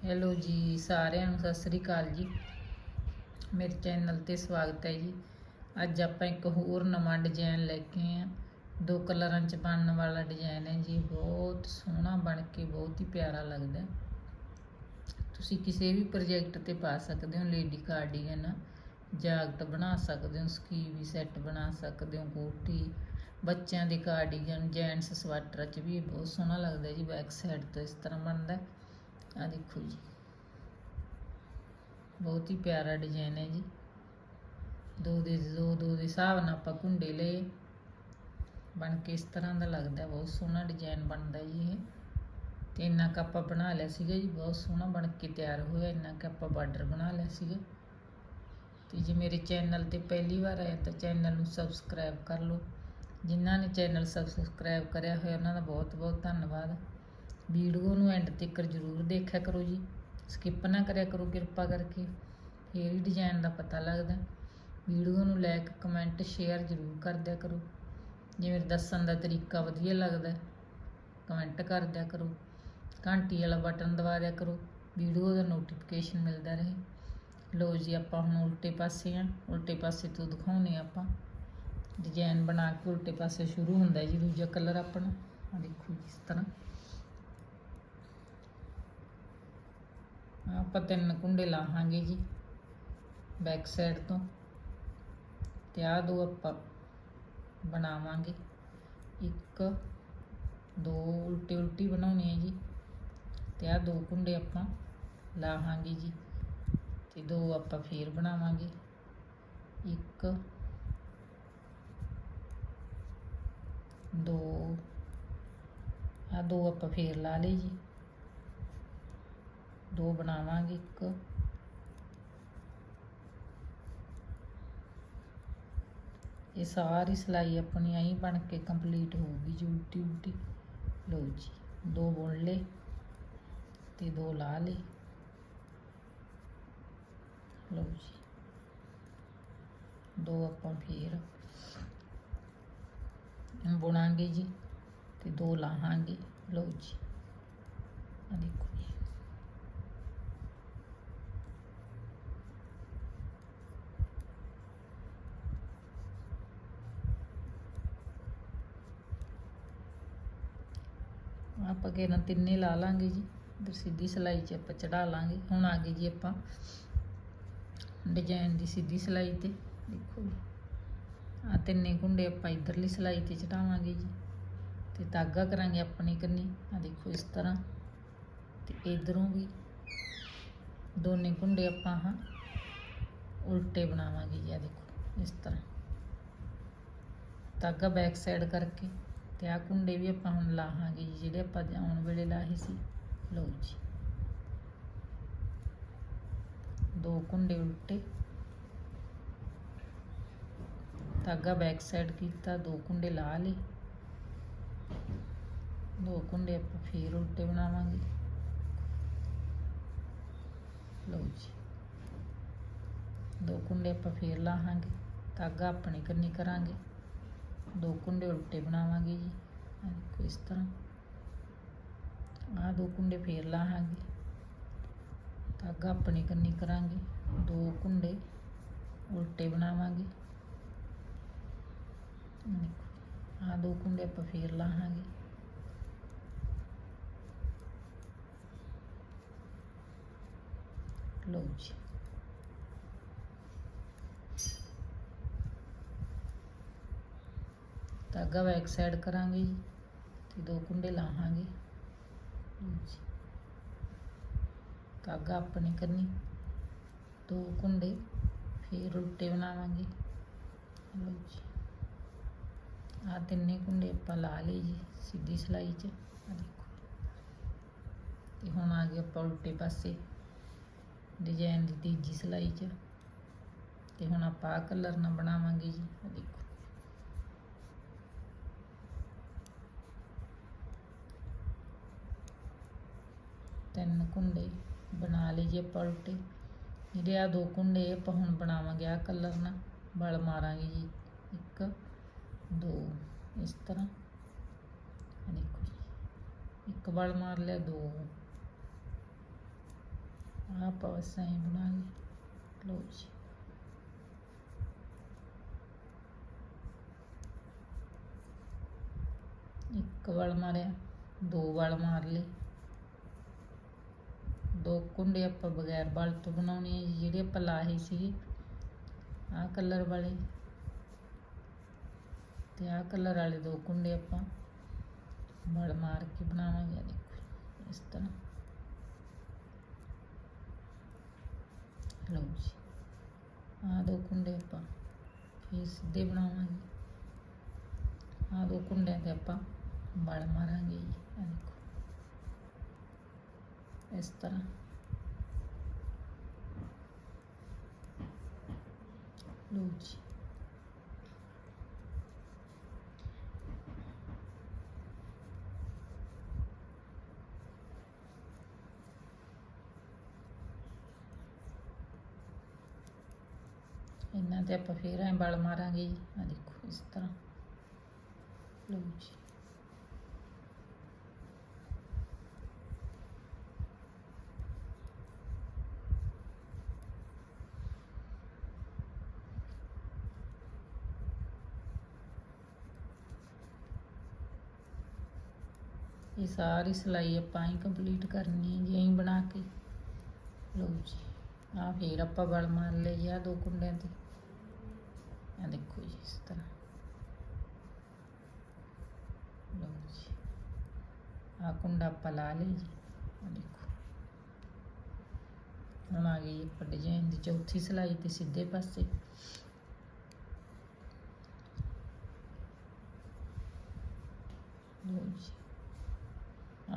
Hello ਜੀ, ਸਾਰਿਆਂ ਨੂੰ ਸਤਿ ਸ੍ਰੀ ਅਕਾਲ ਜੀ। ਮੇਰੇ ਚੈਨਲ ਤੇ ਸਵਾਗਤ ਹੈ ਜੀ। ਅੱਜ ਆਪਾਂ ਇੱਕ ਹੋਰ ਨਵਾਂ ਡਿਜ਼ਾਈਨ ਲੈ ਕੇ ਆਏ ਹਾਂ। ਦੋ ਕਲਰਾਂ ਚ ਬਣਨ ਵਾਲਾ ਡਿਜ਼ਾਈਨ ਹੈ ਜੀ। ਬਹੁਤ ਸੋਹਣਾ ਬਣ ਕੇ, ਬਹੁਤ ਹੀ ਪਿਆਰਾ ਲੱਗਦਾ ਤੁਸੀਂ ਕਿਸੇ ਵੀ ਪ੍ਰੋਜੈਕਟ ਤੇ ਪਾ ਸਕਦੇ ਹੋ ਲੇਡੀ ਕਾਰਡੀਗਨ ਜਾਕਟ ਬਣਾ ਸਕਦੇ ਹੋ ਸਕੀਵੀ ਸੈੱਟ ਬਣਾ ਸਕਦੇ ਹੋ, ਕੋਟੀ, ਬੱਚਿਆਂ ਦੇ ਕਾਰਡੀਗਨ ਜੈਂਟਸ ਸਵੈਟਰ ਚ ਵੀ ਬਹੁਤ ਸੋਹਣਾ ਲੱਗਦਾ ਜੀ ਬੈਕ ਸਾਈਡ ਤੋਂ ਇਸ ਤਰ੍ਹਾਂ ਬਣਦਾ ਹੈ। ਆ ਦੇਖੋ ਜੀ। ਬਹੁਤ ਹੀ ਪਿਆਰਾ ਡਿਜ਼ਾਈਨ ਹੈ ਜੀ। ਦੋ ਦੇ, ਦੋ ਦੋ ਦੇ ਹਿਸਾਬ ਨਾਲ ਆਪਾਂ ਕੁੰਡੇ ਲਏ। ਬਣ ਕੇ ਇਸ ਤਰ੍ਹਾਂ ਦਾ ਲੱਗਦਾ, ਬਹੁਤ ਸੋਹਣਾ ਡਿਜ਼ਾਈਨ ਬਣਦਾ ਜੀ ਇਹ। ਤੇ ਇੰਨਾ ਕੁ ਆਪਾਂ ਬਣਾ ਲਿਆ ਸੀਗਾ ਜੀ, ਬਹੁਤ ਸੋਹਣਾ ਬਣ ਕੇ ਤਿਆਰ ਹੋਇਆ। ਇੰਨਾ ਕੁ ਆਪਾਂ ਬਾਰਡਰ ਬਣਾ ਲਿਆ ਸੀਗਾ। ਤੇ ਜੇ ਮੇਰੇ ਚੈਨਲ ਤੇ ਪਹਿਲੀ ਵਾਰ ਆਏ ਤਾਂ ਚੈਨਲ ਨੂੰ ਸਬਸਕ੍ਰਾਈਬ ਕਰ ਲਓ। ਜਿਨ੍ਹਾਂ ਨੇ ਚੈਨਲ ਸਬਸਕ੍ਰਾਈਬ ਕਰਿਆ ਹੋਇਆ, ਉਹਨਾਂ ਦਾ ਬਹੁਤ ਬਹੁਤ ਧੰਨਵਾਦ। ਵੀਡੀਓ ਨੂੰ ਐਂਡ ਤੱਕ ਜ਼ਰੂਰ ਦੇਖਿਆ ਕਰੋ ਜੀ। ਸਕਿਪ ਨਾ ਕਰਿਆ ਕਰੋ ਕਿਰਪਾ ਕਰਕੇ। ਫੇਰ ਹੀ ਡਿਜ਼ਾਈਨ ਦਾ ਪਤਾ ਲੱਗਦਾ। ਵੀਡੀਓ ਨੂੰ ਲਾਈਕ ਕਮੈਂਟ ਸ਼ੇਅਰ ਜ਼ਰੂਰ ਕਰ ਦਿਆ ਕਰੋ। ਜੇ ਮੇਰੇ ਦੱਸਣ ਦਾ ਤਰੀਕਾ ਵਧੀਆ ਲੱਗਦਾ ਕਮੈਂਟ ਕਰ ਦਿਆ ਕਰੋ। ਘੰਟੀ ਵਾਲਾ ਬਟਨ ਦਬਾ ਦਿਆ ਕਰੋ। ਵੀਡੀਓ ਦਾ ਨੋਟੀਫਿਕੇਸ਼ਨ ਮਿਲਦਾ ਰਹੇ। ਲੋ ਜੀ, ਆਪਾਂ ਹੁਣ ਉਲਟੇ ਪਾਸੇ ਆ। ਉਲਟੇ ਪਾਸੇ ਤੋਂ ਦਿਖਾਉਨੇ ਆ ਆਪਾਂ। ਡਿਜ਼ਾਈਨ ਬਣਾ ਕੇ ਉਲਟੇ ਪਾਸੇ ਸ਼ੁਰੂ ਹੁੰਦਾ ਜੀ, ਦੂਜਾ ਕਲਰ ਆਪਣਾ। ਆ ਦੇਖੋ ਜੀ, ਇਸ ਤਰ੍ਹਾਂ। ਆਪਾਂ ਤਿੰਨ ਕੁੰਡੇ ਲਾਹਾਂਗੇ ਜੀ ਬੈਕ ਸਾਈਡ ਤੋਂ। ਤੇ ਆ ਦੋ ਆਪਾਂ ਬਣਾਵਾਂਗੇ। ਇੱਕ, ਦੋ ਉਲਟੀ ਉਲਟੀ ਬਣਾਉਣੀ ਹੈ ਜੀ। ਤੇ ਆ ਦੋ ਕੁੰਡੇ ਆਪਾਂ ਲਾਹਾਂਗੇ ਜੀ। ਤੇ ਦੋ ਆਪਾਂ ਫੇਰ ਬਣਾਵਾਂਗੇ। ਇੱਕ, ਦੋ ਆ ਦੋ ਆਪਾਂ ਫੇਰ ਲਾ ਲਏ ਜੀ। ਦੋ ਬਣਾਵਾਂਗੇ ਇੱਕ। ਇਹ ਸਾਰੀ ਸਿਲਾਈ ਆਪਣੀ ਆਈ ਬਣ ਕੇ ਕੰਪਲੀਟ ਹੋਊਗੀ ਜੀ ਉਲਟੀ ਉਲਟੀ। ਲਓ ਜੀ, ਦੋ ਬੁਣ ਲਏ ਤੇ ਦੋ ਲਾ ਲਏ। ਲਓ ਜੀ, ਦੋ ਆਪਾਂ ਫੇਰ ਬੁਣਾਂਗੇ ਜੀ ਤੇ ਦੋ ਲਾਹਾਂਗੇ। ਲਓ ਜੀ ਆ ਦੇਖੋ ਜੀ ਆਪਾਂ ਕਿਹਨਾਂ ਤਿੰਨੇ ਲਾ ਲਾਂਗੇ ਜੀ। ਇਧਰ ਸਿੱਧੀ ਸਿਲਾਈ 'ਚ ਆਪਾਂ ਚੜਾ ਲਾਂਗੇ। ਹੁਣ ਆ ਗਏ ਜੀ ਆਪਾਂ ਡਿਜ਼ਾਈਨ ਦੀ ਸਿੱਧੀ ਸਿਲਾਈ ਤੇ। ਦੇਖੋ ਜੀ। ਆ ਤਿੰਨੇ ਕੁੰਡੇ ਆਪਾਂ ਇਧਰਲੀ ਸਿਲਾਈ ਤੇ ਚੜਾਵਾਂਗੇ ਜੀ। ਤੇ ਧਾਗਾ ਕਰਾਂਗੇ ਆਪਣੀ ਕੰਨੀ। ਆ ਦੇਖੋ ਇਸ ਤਰ੍ਹਾਂ। ਤੇ ਇਧਰੋਂ ਵੀ ਦੋਨੇ ਕੁੰਡੇ ਆਪਾਂ ਹਾਂ ਉਲਟੇ ਬਣਾਵਾਂਗੇ ਜੀ। ਆ ਦੇਖੋ ਇਸ ਤਰ੍ਹਾਂ। ਧਾਗਾ ਬੈਕ ਸਾਈਡ ਕਰਕੇ। ਤੇ ਆ ਕੁੰਡੇ ਵੀ ਆਪਾਂ ਹੁਣ ਲਾਹਾਂਗੇ ਜੀ, ਜਿਹੜੇ ਆਪਾਂ ਆਉਣ ਵੇਲੇ ਲਾਹੇ ਸੀ। ਲਓ ਜੀ। ਦੋ ਕੁੰਡੇ ਉਲਟੇ। ਧਾਗਾ ਬੈਕ ਸਾਈਡ ਕੀਤਾ, ਦੋ ਕੁੰਡੇ ਲਾ ਲਏ। ਦੋ ਕੁੰਡੇ ਆਪਾਂ ਫੇਰ ਉਲਟੇ ਬਣਾਵਾਂਗੇ। ਲਓ ਜੀ। ਦੋ ਕੁੰਡੇ ਆਪਾਂ ਫੇਰ ਲਾਹਾਂਗੇ। ਧਾਗਾ ਆਪਣੇ ਕੰਨੀ ਕਰਾਂਗੇ। ਦੋ ਕੁੰਡੇ ਉਲਟੇ ਬਣਾਵਾਂਗੇ ਜੀ। ਆਹ ਦੇਖੋ ਇਸ ਤਰ੍ਹਾਂ। ਆਹ ਦੋ ਕੁੰਡੇ ਫੇਰ ਲਾਹਾਂਗੇ। ਧਾਗਾ ਆਪਣੀ ਕੰਨੀ ਕਰਾਂਗੇ। ਦੋ ਕੁੰਡੇ ਉਲਟੇ ਬਣਾਵਾਂਗੇ। ਆਹ ਦੇਖੋ ਆਹ ਦੋ ਕੁੰਡੇ ਆਪਾਂ ਫੇਰ ਲਾਹਾਂਗੇ। ਲਓ ਜੀ। ਧਾਗਾ ਬੈਕ ਸਾਈਡ ਕਰਾਂਗੇ ਜੀ ਤੇ ਦੋ ਕੁੰਡੇ ਲਾਹਾਂਗੇ ਲਓ ਧਾਗਾ ਆਪਣੇ ਕਰਨੀ। ਦੋ ਕੁੰਡੇ ਫਿਰ ਉਲਟੇ ਬਣਾਵਾਂਗੇ। ਲਓ ਜੀ। ਆ ਤਿੰਨੇ ਕੁੰਡੇ ਆਪਾਂ ਲਾ ਲਏ ਜੀ ਸਿੱਧੀ ਸਿਲਾਈ 'ਚ। ਆ ਦੇਖੋ। ਤੇ ਹੁਣ ਆ ਗਏ ਆਪਾਂ ਉਲਟੇ ਪਾਸੇ ਡਿਜ਼ਾਈਨ ਦੀ ਤੀਜੀ ਸਿਲਾਈ 'ਚ। ਤੇ ਹੁਣ ਆਪਾਂ ਆਹ ਕਲਰ ਨਾਲ ਬਣਾਵਾਂਗੇ ਜੀ। ਆ ਦੇਖੋ। ਤਿੰਨ ਕੁੰਡੇ ਬਣਾ ਲਏ ਜੀ ਆਪਾਂ ਉਲਟੇ ਜਿਹੜੇ ਆ ਦੋ ਕੁੰਡੇ ਆਪਾਂ ਹੁਣ ਬਣਾਵਾਂਗੇ ਆ ਕਲਰ ਨਾਲ ਵਲ ਮਾਰਾਂਗੇ ਜੀ। ਇੱਕ, ਦੋ, ਇਸ ਤਰ੍ਹਾਂ। ਦੇਖੋ ਜੀ, ਇੱਕ ਵਲ ਮਾਰ ਲਿਆ, ਦੋ। ਆਹ ਆਪਾਂ ਬਸ ਐਂ ਬਣਾ ਲਏ ਲਓ ਜੀ। ਇੱਕ ਵਲ ਮਾਰਿਆ, ਦੋ ਵਲ ਮਾਰ ਲਏ। ਦੋ ਕੁੰਡੇ ਆਪਾਂ ਬਗੈਰ ਵਲ ਤੋਂ ਬਣਾਉਣੇ ਆ ਜੀ, ਜਿਹੜੇ ਆਪਾਂ ਲਾਹੇ ਸੀ। ਆਹ ਕਲਰ ਵਾਲੇ। ਤੇ ਆਹ ਕਲਰ ਵਾਲੇ ਦੋ ਕੁੰਡੇ ਆਪਾਂ ਵਲ ਮਾਰ ਕੇ ਬਣਾਵਾਂਗੇ ਦੇਖੋ ਇਸ ਤਰ੍ਹਾਂ। ਲਓ ਜੀ ਆਹ ਦੋ ਕੁੰਡੇ ਆਪਾਂ ਫਿਰ ਸਿੱਧੇ ਬਣਾਵਾਂਗੇ। ਆਹ ਦੋ ਕੁੰਡਿਆਂ ਤੇ ਆਪਾਂ ਵਲ ਮਾਰਾਂਗੇ ਜੀ ਦੇਖੋ। ਇਸ ਤਰ੍ਹਾਂ ਲਓ ਜੀ ਇਹਨਾਂ ਤੇ ਆਪਾਂ ਫੇਰ ਐਂ ਵਲ ਮਾਰਾਂਗੇ ਜੀ ਆਹ ਦੇਖੋ ਇਸ ਤਰ੍ਹਾਂ ਲਓ ਜੀ ਇਹ ਸਾਰੀ ਸਿਲਾਈ ਆਪਾਂ ਹੀ ਕੰਪਲੀਟ ਕਰਨੀ ਹੈ ਜੀ ਐਂ ਬਣਾ ਕੇ। ਲਓ ਜੀ ਆ ਫੇਰ ਆਪਾਂ ਵਲ ਮਾਰ ਲਈ ਆ ਦੋ ਕੁੰਡਿਆਂ ਤੇ। ਆ ਦੇਖੋ ਜੀ, ਇਸ ਤਰ੍ਹਾਂ। ਲਓ ਜੀ ਆ ਕੁੰਡਾ ਆਪਾਂ ਲਾ ਲਈ ਜੀ ਆ ਦੇਖੋ। ਹੁਣ ਆ ਗਈ ਆਪਾਂ ਡਿਜ਼ਾਈਨ ਦੀ ਚੌਥੀ ਸਿਲਾਈ ਤੇ ਸਿੱਧੇ ਪਾਸੇ ਲਓ ਜੀ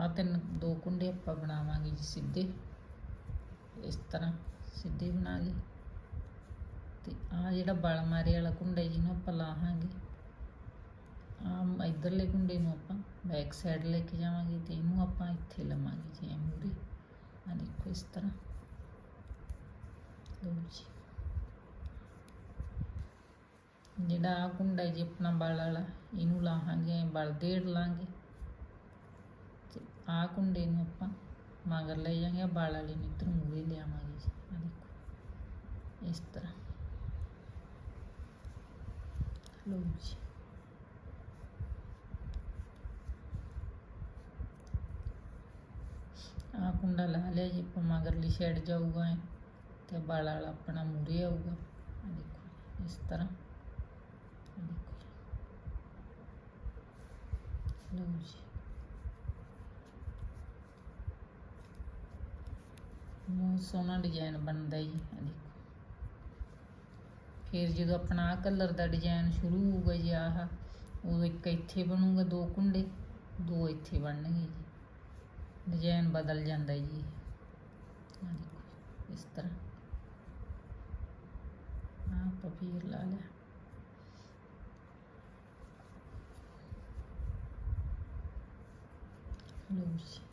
ਆ ਤਿੰਨ, ਦੋ ਕੁੰਡੇ ਆਪਾਂ ਬਣਾਵਾਂਗੇ ਜੀ ਸਿੱਧੇ। ਇਸ ਤਰ੍ਹਾਂ ਸਿੱਧੇ ਬਣਾ ਲਏ ਤੇ ਆ ਜਿਹੜਾ ਬਲ ਮਾਰੇ ਵਾਲਾ ਕੁੰਡਾ ਜਿਹਨੂੰ ਆਪਾਂ ਲਾਹਾਂਗੇ। ਆ ਇਧਰਲੇ ਕੁੰਡੇ ਨੂੰ ਆਪਾਂ ਬੈਕ ਸਾਈਡ ਲੈ ਕੇ ਜਾਵਾਂਗੇ ਤੇ ਇਹਨੂੰ ਆਪਾਂ ਇੱਥੇ ਲਵਾਂਗੇ ਜੀ ਮੂਰੇ। ਆ ਦੇਖੋ ਇਸ ਤਰ੍ਹਾਂ। ਲਓ ਜੀ। ਜਿਹੜਾ ਆ ਕੁੰਡਾ ਜੀ ਆਪਣਾ ਬਲ ਵਾਲਾ, ਇਹਨੂੰ ਲਾਹਾਂਗੇ, ਐਂ ਬਲ ਦੇੜ ਲਾਂਗੇ। ਤੇ ਆਹ ਕੁੰਡੇ ਨੂੰ ਆਪਾਂ ਮਗਰ ਲੈ ਜਾਂਗੇ ਬਾਲ ਵਾਲੀ ਨੂੰ ਇੱਧਰ ਮੂਰੇ ਲਿਆਵਾਂਗੇ ਜੀ ਆਹ ਦੇਖੋ ਇਸ ਤਰ੍ਹਾਂ ਲਓ ਜੀ ਆਹ ਕੁੰਡਾ ਲਾ ਲਿਆ ਜੀ ਆਪਾਂ ਮਗਰਲੀ ਸਾਈਡ ਜਾਊਗਾ ਐਂ ਤੇ ਬਾਲ ਵਾਲਾ ਆਪਣਾ ਮੂਰੇ ਆਊਗਾ ਆਹ ਦੇਖੋ ਇਸ ਤਰ੍ਹਾਂ ਦੇਖੋ ਲਓ ਜੀ ਬਹੁਤ ਸੋਹਣਾ ਡਿਜ਼ਾਈਨ ਬਣਦਾ ਜੀ ਦੇਖੋ। ਫਿਰ ਜਦੋਂ ਆਪਣਾ ਆਹ ਕਲਰ ਦਾ ਡਿਜ਼ਾਈਨ ਸ਼ੁਰੂ ਹੋਊਗਾ ਜੀ ਆਹ, ਉਦੋਂ ਇੱਕ ਇੱਥੇ ਬਣੂਗਾ ਦੋ ਕੁੰਡੇ, ਦੋ ਇੱਥੇ ਬਣਨਗੇ ਜੀ। ਡਿਜ਼ਾਈਨ ਬਦਲ ਜਾਂਦਾ ਜੀ ਆਹ ਦੇਖੋ ਇਸ ਤਰ੍ਹਾਂ। ਆਹ ਆਪਾਂ ਫਿਰ ਲਾ ਲਿਆ। ਲਓ ਜੀ।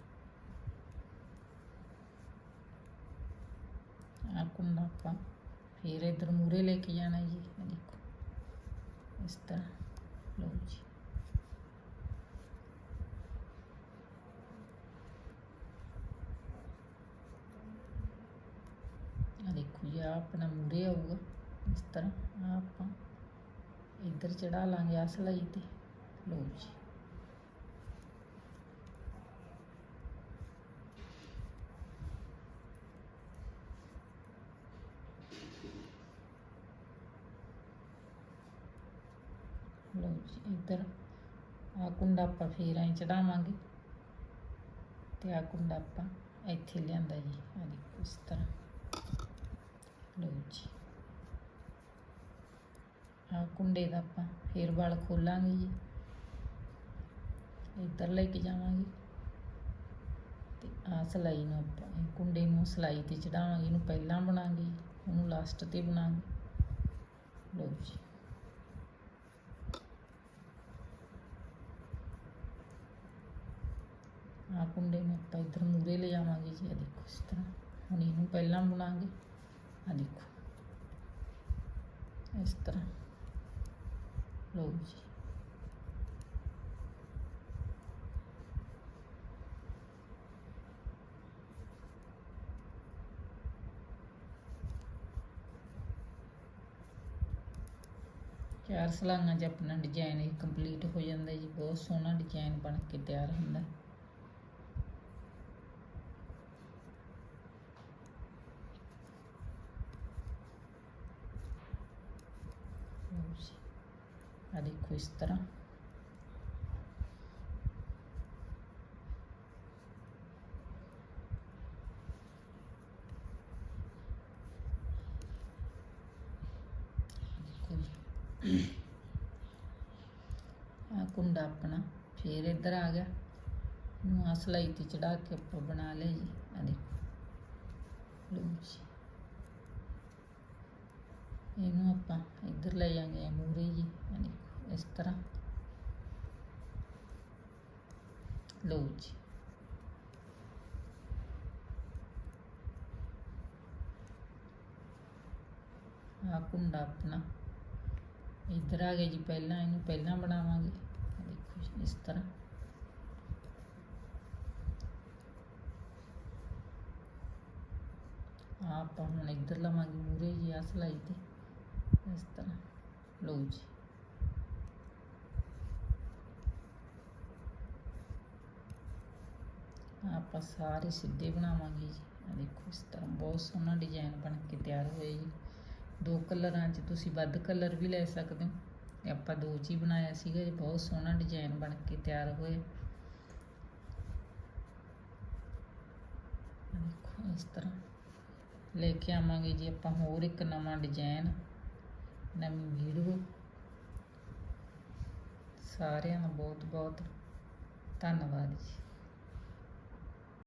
ਆ ਕੁੰਡਾ ਆਪਾਂ। ਫਿਰ ਇਧਰ ਮੂਰੇ ਲੈ ਕੇ ਜਾਣਾ ਜੀ ਦੇਖੋ। ਇਸ ਤਰ੍ਹਾਂ। ਲਓ ਜੀ। ਆ ਦੇਖੋ ਜੀ, ਆਹ ਆਪਣਾ ਮੂਰੇ ਆਊਗਾ। ਇਸ ਤਰ੍ਹਾਂ ਆ ਆਪਾਂ ਇੱਧਰ ਚੜਾ ਲਾਂਗੇ ਆ ਸਲਾਈ ਤੇ। ਲਓ ਜੀ। ਲਓ ਜੀ, ਇੱਧਰ ਆ ਕੁੰਡਾ ਆਪਾਂ ਫੇਰ ਐਂ ਚੜਾਵਾਂਗੇ। ਤੇ ਆ ਕੁੰਡਾ ਆਪਾਂ ਇੱਥੇ ਲਿਆਂਦਾ ਜੀ ਆ ਦੇਖੋ ਇਸ ਤਰ੍ਹਾਂ। ਲਓ ਜੀ। ਆ ਕੁੰਡੇ ਦਾ ਆਪਾਂ ਫੇਰ ਵਾਲ ਖੋਲਾਂਗੇ ਜੀ। ਇੱਧਰ ਲੈ ਕੇ ਜਾਵਾਂਗੇ। ਤੇ ਆ ਸਲਾਈ ਨੂੰ ਆਪਾਂ, ਇਹ ਕੁੰਡੇ ਨੂੰ ਸਲਾਈ ਤੇ ਚੜਾਵਾਂਗੇ, ਇਹਨੂੰ ਪਹਿਲਾਂ ਬਣਾਂਗੇ, ਉਹਨੂੰ ਲਾਸਟ ਤੇ ਬਣਾਵਾਂਗੇ ਲਓ ਜੀ। ਆ ਕੁੰਡੇ ਨੂੰ ਆਪਾਂ ਇਧਰ ਮੂਰੇ ਲੈ ਜਾਵਾਂਗੇ ਜੀ ਆ ਦੇਖੋ ਇਸ ਤਰ੍ਹਾਂ। ਹੁਣ ਇਹਨੂੰ ਪਹਿਲਾਂ ਬੁਣਾਂਗੇ। ਆ ਦੇਖੋ। ਇਸ ਤਰ੍ਹਾਂ। ਲਓ ਜੀ। ਚਾਰ ਸਲਾਈਆਂ 'ਚ ਆਪਣਾ ਡਿਜ਼ਾਈਨ ਕੰਪਲੀਟ ਹੋ ਜਾਂਦਾ ਜੀ। ਬਹੁਤ ਸੋਹਣਾ ਡਿਜ਼ਾਈਨ ਬਣ ਕੇ ਤਿਆਰ ਹੁੰਦਾ। ਆ ਦੇਖੋ ਇਸ ਤਰ੍ਹਾਂ। ਦੇਖੋ ਆ ਕੁੰਡਾ ਆਪਣਾ ਫੇਰ ਇੱਧਰ ਆ ਗਿਆ। ਨੂੰ ਆ ਸਲਾਈ ਤੇ ਚੜਾ ਕੇ ਆਪਾਂ ਬਣਾ ਲਿਆ ਜੀ। ਆ ਦੇਖੋ। ਲਓ ਜੀ। ਇਹਨੂੰ ਆਪਾਂ ਇੱਧਰ ਲੈ ਜਾਂਗੇ ਮੂਰੇ ਜੀ ਆ ਦੇਖੋ ਇਸ ਤਰ੍ਹਾਂ। ਲਓ ਜੀ। ਆ ਕੁੰਡਾ ਆਪਣਾ। ਇੱਧਰ ਆ ਗਿਆ ਜੀ ਪਹਿਲਾਂ ਇਹਨੂੰ ਪਹਿਲਾਂ ਬਣਾਵਾਂਗੇ। ਦੇਖੋ ਜੀ, ਇਸ ਤਰ੍ਹਾਂ। ਆਪਾਂ ਹੁਣ ਇੱਧਰ ਲਵਾਂਗੇ ਮੂਰੇ ਜੀ ਆ ਸਲਾਈ ਤੇ। ਇਸ ਤਰ੍ਹਾਂ। ਲਓ ਜੀ ਆਹ ਆਪਾਂ ਸਾਰੇ ਸਿੱਧੇ ਬਣਾਵਾਂਗੇ ਜੀ। ਆ ਦੇਖੋ, ਇਸ ਤਰ੍ਹਾਂ ਬਹੁਤ ਸੋਹਣਾ ਡਿਜ਼ਾਈਨ ਬਣ ਕੇ ਤਿਆਰ ਹੋਇਆ ਜੀ। ਦੋ ਕਲਰਾਂ 'ਚ ਤੁਸੀਂ ਵੱਧ ਕਲਰ ਵੀ ਲੈ ਸਕਦੇ ਹੋ। ਤੇ ਆਪਾਂ ਦੋ 'ਚ ਹੀ ਬਣਾਇਆ ਸੀਗਾ ਜੀ। ਬਹੁਤ ਸੋਹਣਾ ਡਿਜ਼ਾਈਨ ਬਣ ਕੇ ਤਿਆਰ ਹੋਇਆ। ਦੇਖੋ, ਇਸ ਤਰ੍ਹਾਂ ਲੈ ਕੇ ਆਵਾਂਗੇ ਜੀ ਆਪਾਂ ਹੋਰ ਇੱਕ ਨਵਾਂ ਡਿਜ਼ਾਈਨ ਨਵੀਂ ਵੀਡੀਓ ਸਾਰਿਆਂ ਦਾ ਬਹੁਤ ਬਹੁਤ ਧੰਨਵਾਦ ਜੀ।